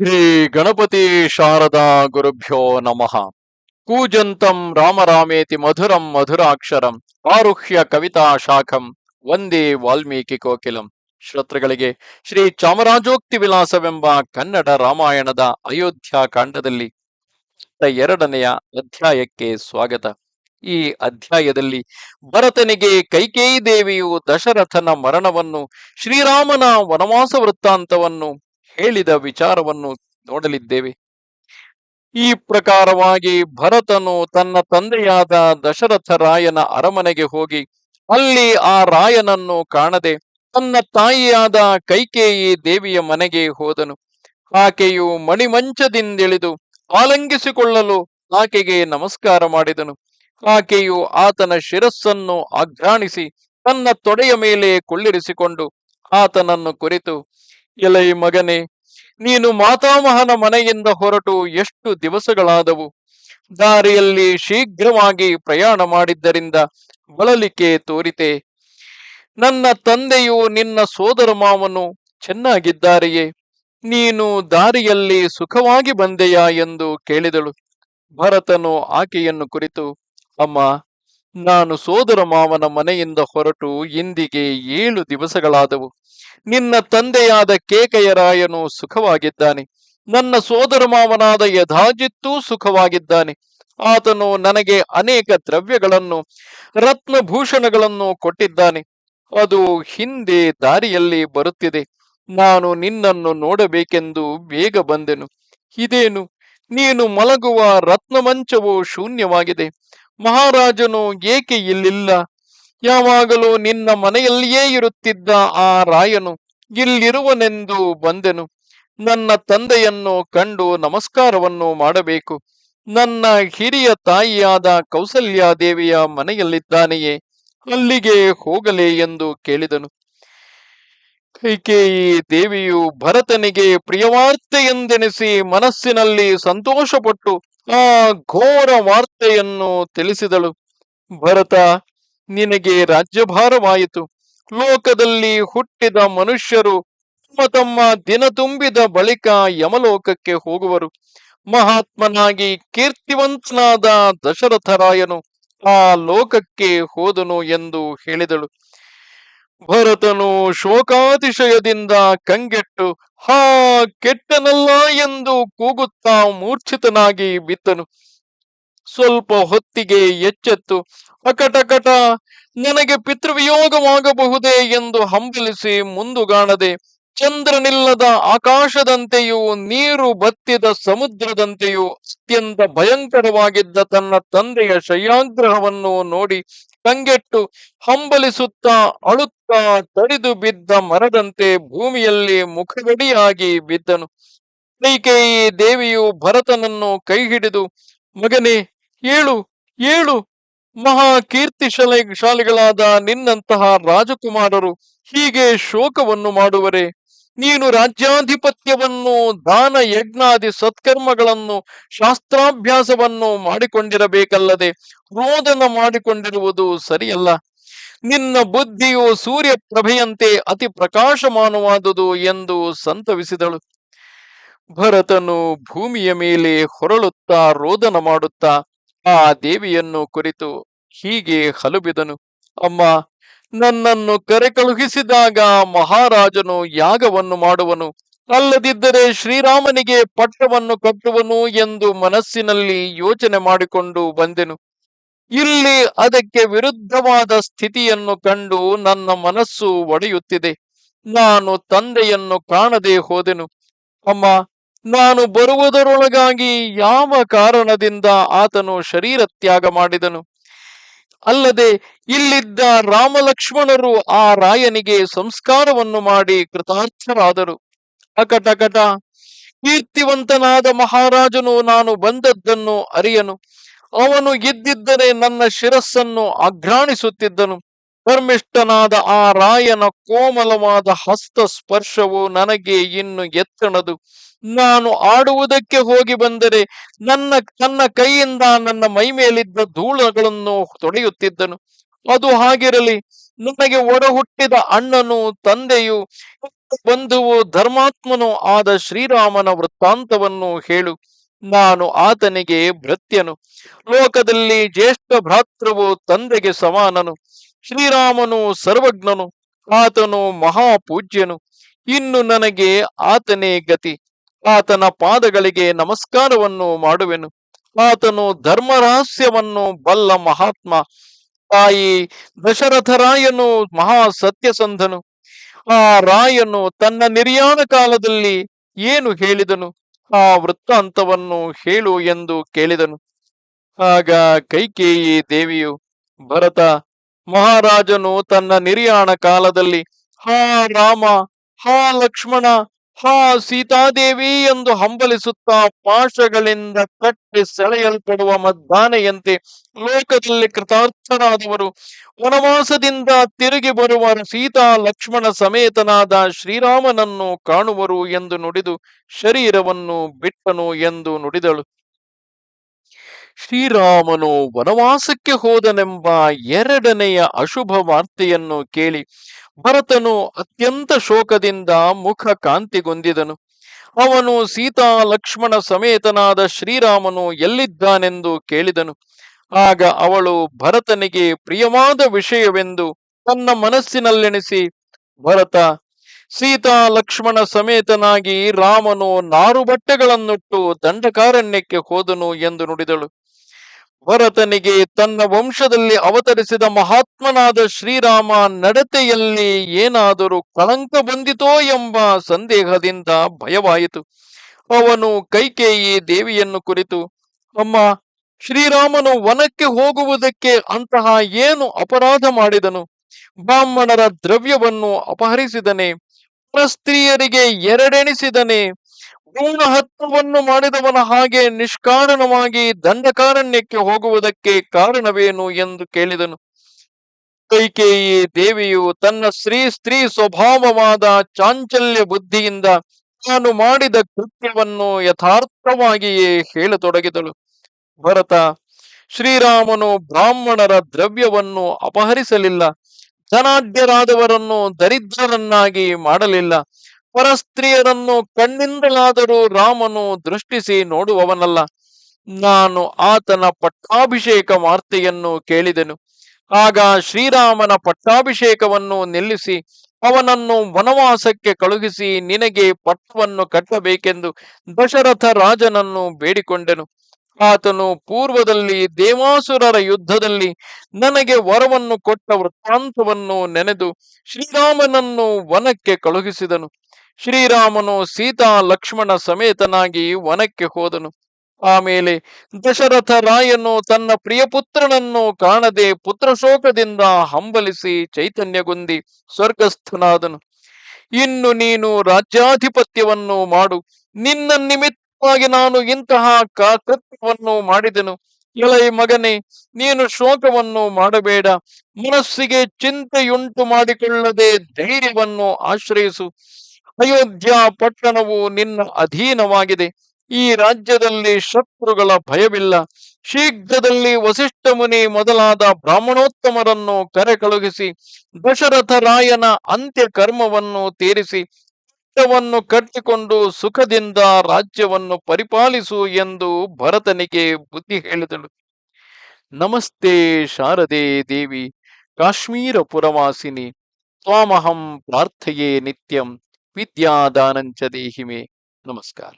ಶ್ರೀ ಗಣಪತಿ ಶಾರದಾ ಗುರುಭ್ಯೋ ನಮಃ. ಕೂಜಂತಂ ರಾಮರಾಮೇತಿ ಮಧುರಂ ಮಧುರಾಕ್ಷರಂ ಆರುಹ್ಯ ಕವಿತಾ ಶಾಖಂ ವಂದೇ ವಾಲ್ಮೀಕಿ ಕೋಕಿಲಂ. ಶ್ರೋತೃಗಳಿಗೆ ಶ್ರೀ ಚಾಮರಾಜೋಕ್ತಿ ವಿಲಾಸವೆಂಬ ಕನ್ನಡ ರಾಮಾಯಣದ ಅಯೋಧ್ಯ ಕಾಂಡದಲ್ಲಿ ಎರಡನೆಯ ಅಧ್ಯಾಯಕ್ಕೆ ಸ್ವಾಗತ. ಈ ಅಧ್ಯಾಯದಲ್ಲಿ ಭರತನಿಗೆ ಕೈಕೇಯಿ ದೇವಿಯು ದಶರಥನ ಮರಣವನ್ನು, ಶ್ರೀರಾಮನ ವನವಾಸ ವೃತ್ತಾಂತವನ್ನು ಹೇಳಿದ ವಿಚಾರವನ್ನು ನೋಡಲಿದ್ದೇವೆ. ಈ ಪ್ರಕಾರವಾಗಿ ಭರತನು ತನ್ನ ತಂದೆಯಾದ ದಶರಥ ರಾಯನ ಅರಮನೆಗೆ ಹೋಗಿ ಅಲ್ಲಿ ಆ ರಾಯನನ್ನು ಕಾಣದೆ ತನ್ನ ತಾಯಿಯಾದ ಕೈಕೇಯಿ ದೇವಿಯ ಮನೆಗೆ ಹೋದನು. ಆಕೆಯು ಮಣಿಮಂಚದಿಂದಿಳಿದು ಆಲಂಗಿಸಿಕೊಳ್ಳಲು ಆಕೆಗೆ ನಮಸ್ಕಾರ ಮಾಡಿದನು. ಆಕೆಯು ಆತನ ಶಿರಸ್ಸನ್ನು ಆಘ್ರಾಣಿಸಿ ತನ್ನ ತೊಡೆಯ ಮೇಲೆ ಕುಳ್ಳಿರಿಸಿಕೊಂಡು ಆತನನ್ನು ಕುರಿತು ಎಲೈ ಮಗನೆ, ನೀನು ಮಾತಾಮಹನ ಮನೆಯಿಂದ ಹೊರಟು ಎಷ್ಟು ದಿವಸಗಳಾದವು? ದಾರಿಯಲ್ಲಿ ಶೀಘ್ರವಾಗಿ ಪ್ರಯಾಣ ಮಾಡಿದ್ದರಿಂದ ಬಳಲಿಕೆ ತೋರಿತೆ. ನನ್ನ ತಂದೆಯು ನಿನ್ನ ಸೋದರ ಮಾವನು ಚೆನ್ನಾಗಿದ್ದಾರೆಯೇ? ನೀನು ದಾರಿಯಲ್ಲಿ ಸುಖವಾಗಿ ಬಂದೆಯಾ ಎಂದು ಕೇಳಿದಳು. ಭರತನು ಆಕೆಯನ್ನು ಕುರಿತು, ಅಮ್ಮ ನಾನು ಸೋದರ ಮಾವನ ಮನೆಯಿಂದ ಹೊರಟು ಇಂದಿಗೆ ಏಳು ದಿವಸಗಳಾದವು. ನಿನ್ನ ತಂದೆಯಾದ ಕೇಕಯರಾಯನು ಸುಖವಾಗಿದ್ದಾನೆ. ನನ್ನ ಸೋದರ ಮಾವನಾದ ಯಥಾಜಿತ್ತೂ ಸುಖವಾಗಿದ್ದಾನೆ. ಆತನು ನನಗೆ ಅನೇಕ ದ್ರವ್ಯಗಳನ್ನು, ರತ್ನಭೂಷಣಗಳನ್ನು ಕೊಟ್ಟಿದ್ದಾನೆ. ಅದು ಹಿಂದೆ ದಾರಿಯಲ್ಲಿ ಬರುತ್ತಿದೆ. ನಾನು ನಿನ್ನನ್ನು ನೋಡಬೇಕೆಂದು ಬೇಗ ಬಂದೆನು. ಇದೇನು? ನೀನು ಮಲಗುವ ರತ್ನಮಂಚವು ಶೂನ್ಯವಾಗಿದೆ. ಮಹಾರಾಜನು ಏಕೆ ಇಲ್ಲಿಲ್ಲ? ಯಾವಾಗಲೂ ನಿನ್ನ ಮನೆಯಲ್ಲಿಯೇ ಇರುತ್ತಿದ್ದ ಆ ರಾಯನು ಇಲ್ಲಿರುವನೆಂದು ಬಂದೆನು. ನನ್ನ ತಂದೆಯನ್ನು ಕಂಡು ನಮಸ್ಕಾರವನ್ನು ಮಾಡಬೇಕು. ನನ್ನ ಹಿರಿಯ ತಾಯಿಯಾದ ಕೌಸಲ್ಯಾದೇವಿಯ ಮನೆಯಲ್ಲಿದ್ದಾನೆಯೇ? ಅಲ್ಲಿಗೆ ಹೋಗಲೇ ಎಂದು ಕೇಳಿದನು. ಕೈಕೇಯಿ ದೇವಿಯು ಭರತನಿಗೆ ಪ್ರಿಯವಾರ್ತೆಯೆಂದೆನಿಸಿ ಮನಸ್ಸಿನಲ್ಲಿ ಸಂತೋಷಪಟ್ಟು ಆ ಘೋರ ವಾರ್ತೆಯನ್ನು ತಿಳಿಸಿದಳು. ಭರತ, ನಿನಗೆ ರಾಜ್ಯಭಾರವಾಯಿತು. ಲೋಕದಲ್ಲಿ ಹುಟ್ಟಿದ ಮನುಷ್ಯರು ತಮ್ಮ ತಮ್ಮ ದಿನ ತುಂಬಿದ ಬಳಿಕ ಯಮಲೋಕಕ್ಕೆ ಹೋಗುವರು. ಮಹಾತ್ಮನಾಗಿ ಕೀರ್ತಿವಂತನಾದ ದಶರಥರಾಯನು ಆ ಲೋಕಕ್ಕೆ ಹೋದನು ಎಂದು ಹೇಳಿದಳು. ಭರತನು ಶೋಕಾತಿಶಯದಿಂದ ಕಂಗೆಟ್ಟು, ಹಾ, ಕೆಟ್ಟನಲ್ಲ ಎಂದು ಕೂಗುತ್ತಾ ಮೂರ್ಛಿತನಾಗಿ ಬಿದ್ದನು. ಸ್ವಲ್ಪ ಹೊತ್ತಿಗೆ ಎಚ್ಚೆತ್ತು. ಅಕಟಕಟ, ನನಗೆ ಪಿತೃವಿಯೋಗವಾಗಬಹುದೇ ಎಂದು ಹಂಬಲಿಸಿ ಮುಂದುಗಾಣದೆ ಚಂದ್ರನಿಲ್ಲದ ಆಕಾಶದಂತೆಯೂ ನೀರು ಬತ್ತಿದ ಸಮುದ್ರದಂತೆಯೂ ಅತ್ಯಂತ ಭಯಂಕರವಾಗಿದ್ದ ತನ್ನ ತಂದೆಯ ಶಯ್ಯಾಗ್ರಹವನ್ನು ನೋಡಿ ಕಂಗೆಟ್ಟು ಹಂಬಲಿಸುತ್ತಾ ಅಳುತ್ತಾ ತಡಿದು ಬಿದ್ದ ಮರದಂತೆ ಭೂಮಿಯಲ್ಲಿ ಮುಖಗಡಿಯಾಗಿ ಬಿದ್ದನು. ಕೈಕೇಯಿ ದೇವಿಯು ಭರತನನ್ನು ಕೈ ಹಿಡಿದು ಮಗನೇ, ಏಳು ಏಳು, ಮಹಾ ಕೀರ್ತಿಶಾಲಿ ಶಾಲೆಗಳಾದ ನಿನ್ನಂತಹ ರಾಜಕುಮಾರರು ಹೀಗೆ ಶೋಕವನ್ನು ಮಾಡುವರೆ? ನೀನು ರಾಜ್ಯಾಧಿಪತ್ಯವನ್ನು, ದಾನ ಯಜ್ಞಾದಿ ಸತ್ಕರ್ಮಗಳನ್ನು, ಶಾಸ್ತ್ರಾಭ್ಯಾಸವನ್ನು ಮಾಡಿಕೊಂಡಿರಬೇಕಲ್ಲದೆ ರೋದನ ಮಾಡಿಕೊಂಡಿರುವುದು ಸರಿಯಲ್ಲ. ನಿನ್ನ ಬುದ್ಧಿಯು ಸೂರ್ಯ ಪ್ರಭೆಯಂತೆ ಅತಿ ಪ್ರಕಾಶಮಾನವಾದುದು ಎಂದು ಸಂತವಿಸಿದಳು. ಭರತನು ಭೂಮಿಯ ಮೇಲೆ ಹೊರಳುತ್ತಾ ರೋದನ ಮಾಡುತ್ತಾ ಆ ದೇವಿಯನ್ನು ಕುರಿತು ಹೀಗೆ ಹಲುಬಿದನು. ಅಮ್ಮ ನನ್ನನ್ನು ಕರೆ ಕಳುಹಿಸಿದಾಗ ಮಹಾರಾಜನು ಯಾಗವನ್ನು ಮಾಡುವನು. ಅಲ್ಲದಿದ್ದರೆ ಶ್ರೀರಾಮನಿಗೆ ಪಟ್ಟವನ್ನು ಕಟ್ಟುವನು ಎಂದು ಮನಸ್ಸಿನಲ್ಲಿ ಯೋಚನೆ ಮಾಡಿಕೊಂಡು ಬಂದೆನು. ಇಲ್ಲಿ ಅದಕ್ಕೆ ವಿರುದ್ಧವಾದ ಸ್ಥಿತಿಯನ್ನು ಕಂಡು ನನ್ನ ಮನಸ್ಸು ಒಡೆಯುತ್ತಿದೆ. ನಾನು ತಂದೆಯನ್ನು ಕಾಣದೆ ಹೋದೆನು. ಅಮ್ಮ, ನಾನು ಬರುವುದರೊಳಗಾಗಿ ಯಾವ ಕಾರಣದಿಂದ ಆತನು ಶರೀರ ತ್ಯಾಗ ಮಾಡಿದನು? ಅಲ್ಲದೆ ಇಲ್ಲಿದ್ದ ರಾಮಲಕ್ಷ್ಮಣರು ಆ ರಾಯನಿಗೆ ಸಂಸ್ಕಾರವನ್ನು ಮಾಡಿ ಕೃತಾರ್ಥರಾದರು. ಅಕಟಕಟ ಕೀರ್ತಿವಂತನಾದ ಮಹಾರಾಜನು ನಾನು ಬಂದದ್ದನ್ನು ಅರಿಯನು. ಅವನು ಇದ್ದಿದ್ದರೆ ನನ್ನ ಶಿರಸ್ಸನ್ನು ಅಘ್ರಾಣಿಸುತ್ತಿದ್ದನು ಧರ್ಮಿಷ್ಠನಾದ ಆ ರಾಯನ ಕೋಮಲವಾದ ಹಸ್ತ ಸ್ಪರ್ಶವು ನನಗೆ ಇನ್ನು ಎತ್ತಣದು. ನಾನು ಆಡುವುದಕ್ಕೆ ಹೋಗಿ ಬಂದರೆ ನನ್ನ, ತನ್ನ ಕೈಯಿಂದ ನನ್ನ ಮೈ ಮೇಲಿದ್ದ ಧೂಳಗಳನ್ನು ತೊಡೆಯುತ್ತಿದ್ದನು ಅದು ಹಾಗಿರಲಿ, ನನಗೆ ಒಡ ಹುಟ್ಟಿದ ಅಣ್ಣನು ತಂದೆಯು ಬಂಧುವು ಧರ್ಮಾತ್ಮನು ಆದ ಶ್ರೀರಾಮನ ವೃತ್ತಾಂತವನ್ನು ಹೇಳು. ನಾನು ಆತನಿಗೆ ಭೃತ್ಯನು. ಲೋಕದಲ್ಲಿ ಜ್ಯೇಷ್ಠ ಭ್ರಾತೃವು ತಂದೆಗೆ ಸಮಾನನು. ಶ್ರೀರಾಮನು ಸರ್ವಜ್ಞನು, ಆತನು ಮಹಾಪೂಜ್ಯನು. ಇನ್ನು ನನಗೆ ಆತನೇ ಗತಿ. ಆತನ ಪಾದಗಳಿಗೆ ನಮಸ್ಕಾರವನ್ನು ಮಾಡುವೆನು. ಆತನು ಧರ್ಮ ರಹಸ್ಯವನ್ನು ಬಲ್ಲ ಮಹಾತ್ಮ. ತಾಯಿ ದಶರಥರಾಯನು ಮಹಾ ಸತ್ಯಸಂಧನು ಆ ರಾಯನು ತನ್ನ ನಿರ್ಯಾಣ ಕಾಲದಲ್ಲಿ ಏನು ಹೇಳಿದನು? ಆ ವೃತ್ತಾಂತವನ್ನು ಹೇಳು ಎಂದು ಕೇಳಿದನು. ಆಗ ಕೈಕೇಯಿ ದೇವಿಯು, ಭರತ, ಮಹಾರಾಜನು ತನ್ನ ನಿರ್ಯಾಣ ಕಾಲದಲ್ಲಿ, ಹಾ ರಾಮ, ಹಾ ಲಕ್ಷ್ಮಣ ಹಾ, ಸೀತಾದೇವಿ ಎಂದು ಹಂಬಲಿಸುತ್ತಾ ಪಾಶಗಳಿಂದ ಕಟ್ಟಿ ಸೆಳೆಯಲ್ಪಡುವ ಮದ್ದಾನೆಯಂತೆ ಲೋಕದಲ್ಲಿ ಕೃತಾರ್ಥರಾದವರು ವನವಾಸದಿಂದ ತಿರುಗಿ ಬರುವ ಸೀತಾ ಲಕ್ಷ್ಮಣ ಸಮೇತನಾದ ಶ್ರೀರಾಮನನ್ನು ಕಾಣುವರು ಎಂದು ನುಡಿದು ಶರೀರವನ್ನು ಬಿಟ್ಟನು ಎಂದು ನುಡಿದಳು. ಶ್ರೀರಾಮನು ವನವಾಸಕ್ಕೆ ಹೋದನೆಂಬ ಎರಡನೆಯ ಅಶುಭ ವಾರ್ತೆಯನ್ನು ಕೇಳಿ ಭರತನು ಅತ್ಯಂತ ಶೋಕದಿಂದ ಮುಖ ಕಾಂತಿಗೊಂದಿದನು. ಅವನು ಸೀತಾ ಲಕ್ಷ್ಮಣ ಸಮೇತನಾದ ಶ್ರೀರಾಮನು ಎಲ್ಲಿದ್ದಾನೆಂದು ಕೇಳಿದನು. ಆಗ ಅವಳು ಭರತನಿಗೆ ಪ್ರಿಯವಾದ ವಿಷಯವೆಂದು ತನ್ನ ಮನಸ್ಸಿನಲ್ಲೆಣಿಸಿ, ಭರತ, ಸೀತಾ ಲಕ್ಷ್ಮಣ ಸಮೇತನಾಗಿ ರಾಮನು ನಾರು ಬಟ್ಟೆಗಳನ್ನುಟ್ಟು ದಂಡಕಾರಣ್ಯಕ್ಕೆ ಹೋದನು ಎಂದು ನುಡಿದಳು. ಭರತನಿಗೆ ತನ್ನ ವಂಶದಲ್ಲಿ ಅವತರಿಸಿದ ಮಹಾತ್ಮನಾದ ಶ್ರೀರಾಮ ನಡತೆಯಲ್ಲಿ ಏನಾದರೂ ಕಳಂಕ ಬಂದಿತೋ ಎಂಬ ಸಂದೇಹದಿಂದ ಭಯವಾಯಿತು. ಅವನು ಕೈಕೇಯಿ ದೇವಿಯನ್ನು ಕುರಿತು, ಅಮ್ಮ, ಶ್ರೀರಾಮನು ವನಕ್ಕೆ ಹೋಗುವುದಕ್ಕೆ ಅಂತಹ ಏನು ಅಪರಾಧ ಮಾಡಿದನು? ಬ್ರಾಹ್ಮಣರ ದ್ರವ್ಯವನ್ನು ಅಪಹರಿಸಿದನೆ ಸ್ತ್ರೀಯರಿಗೆ ಎರಡೆಣಿಸಿದನೆ ಭ್ರೂಣ ಹತ್ವವನ್ನು ಮಾಡಿದವನ ಹಾಗೆ ನಿಷ್ಕಾರಣವಾಗಿ ದಂಡಕಾರಣ್ಯಕ್ಕೆ ಹೋಗುವುದಕ್ಕೆ ಕಾರಣವೇನು ಎಂದು ಕೇಳಿದನು. ಕೈಕೇಯಿ ದೇವಿಯು ತನ್ನ ಸ್ತ್ರೀ ಸ್ತ್ರೀ ಸ್ವಭಾವವಾದ ಚಾಂಚಲ್ಯ ಬುದ್ಧಿಯಿಂದ ತಾನು ಮಾಡಿದ ಕೃತ್ಯವನ್ನು ಯಥಾರ್ಥವಾಗಿಯೇ ಹೇಳತೊಡಗಿದಳು. ಭರತ, ಶ್ರೀರಾಮನು ಬ್ರಾಹ್ಮಣರ ದ್ರವ್ಯವನ್ನು ಅಪಹರಿಸಲಿಲ್ಲ. ಧನಾಢ್ಯರಾದವರನ್ನು ದರಿದ್ರರನ್ನಾಗಿ ಮಾಡಲಿಲ್ಲ. ಪರಸ್ತ್ರೀಯರನ್ನು ಕಣ್ಣಿಂದಲಾದರೂ ರಾಮನು ದೃಷ್ಟಿಸಿ ನೋಡುವವನಲ್ಲ. ನಾನು ಆತನ ಪಟ್ಟಾಭಿಷೇಕ ವಾರ್ತೆಯನ್ನು ಕೇಳಿದೆನು. ಆಗ ಶ್ರೀರಾಮನ ಪಟ್ಟಾಭಿಷೇಕವನ್ನು ನಿಲ್ಲಿಸಿ, ಅವನನ್ನು ವನವಾಸಕ್ಕೆ ಕಳುಹಿಸಿ ನಿನಗೆ ಪಟ್ಟವನ್ನು ಕಟ್ಟಬೇಕೆಂದು ದಶರಥ ರಾಜನನ್ನು ಬೇಡಿಕೊಂಡೆನು. ಆತನು ಪೂರ್ವದಲ್ಲಿ ದೇವಾಸುರರ ಯುದ್ಧದಲ್ಲಿ ನನಗೆ ವರವನ್ನು ಕೊಟ್ಟ ವೃತ್ತಾಂತವನ್ನು ನೆನೆದು ಶ್ರೀರಾಮನನ್ನು ವನಕ್ಕೆ ಕಳುಹಿಸಿದನು. ಶ್ರೀರಾಮನು ಸೀತಾ, ಲಕ್ಷ್ಮಣ ಸಮೇತನಾಗಿ ವನಕ್ಕೆ ಹೋದನು. ಆಮೇಲೆ ದಶರಥ ರಾಯನು ತನ್ನ ಪ್ರಿಯ ಪುತ್ರನನ್ನು ಕಾಣದೆ ಪುತ್ರಶೋಕದಿಂದ ಹಂಬಲಿಸಿ ಚೈತನ್ಯಗೊಂದಿ ಸ್ವರ್ಗಸ್ಥನಾದನು. ಇನ್ನು ನೀನು ರಾಜ್ಯಾಧಿಪತ್ಯವನ್ನು ಮಾಡು. ನಿನ್ನ ನಿಮಿತ್ತವಾಗಿ ನಾನು ಇಂತಹ ಕೃತ್ಯವನ್ನು ಮಾಡಿದೆನು. ಎಲೈ ಮಗನೇ, ನೀನು ಶೋಕವನ್ನು ಮಾಡಬೇಡ. ಮನಸ್ಸಿಗೆ ಚಿಂತೆಯುಂಟು ಮಾಡಿಕೊಳ್ಳದೆ ಧೈರ್ಯವನ್ನು ಆಶ್ರಯಿಸು. ಅಯೋಧ್ಯ ಪಟ್ಟಣವು ನಿನ್ನ ಅಧೀನವಾಗಿದೆ. ಈ ರಾಜ್ಯದಲ್ಲಿ ಶತ್ರುಗಳ ಭಯವಿಲ್ಲ. ಶೀಘ್ರದಲ್ಲಿ ವಸಿಷ್ಠ ಮುನಿ ಮೊದಲಾದ ಬ್ರಾಹ್ಮಣೋತ್ತಮರನ್ನು ಕರೆ ಕಳುಹಿಸಿ ದಶರಥ ರಾಯನ ಅಂತ್ಯ ಕರ್ಮವನ್ನು ತೀರಿಸಿ ಪಟ್ಟವನ್ನು ಕಟ್ಟಿಕೊಂಡು ಸುಖದಿಂದ ರಾಜ್ಯವನ್ನು ಪರಿಪಾಲಿಸು ಎಂದು ಭರತನಿಗೆ ಬುದ್ಧಿ ಹೇಳಿದಳು. ನಮಸ್ತೆ ಶಾರದೆ ದೇವಿ ಕಾಶ್ಮೀರ ಪುರವಾಸಿನಿ ತ್ವಾಮಹಂ ಪ್ರಾರ್ಥಯೇ ನಿತ್ಯಂ, ವಿದ್ಯಾದಾನಂಚ ದೇಹಿಮೆ. ನಮಸ್ಕಾರ.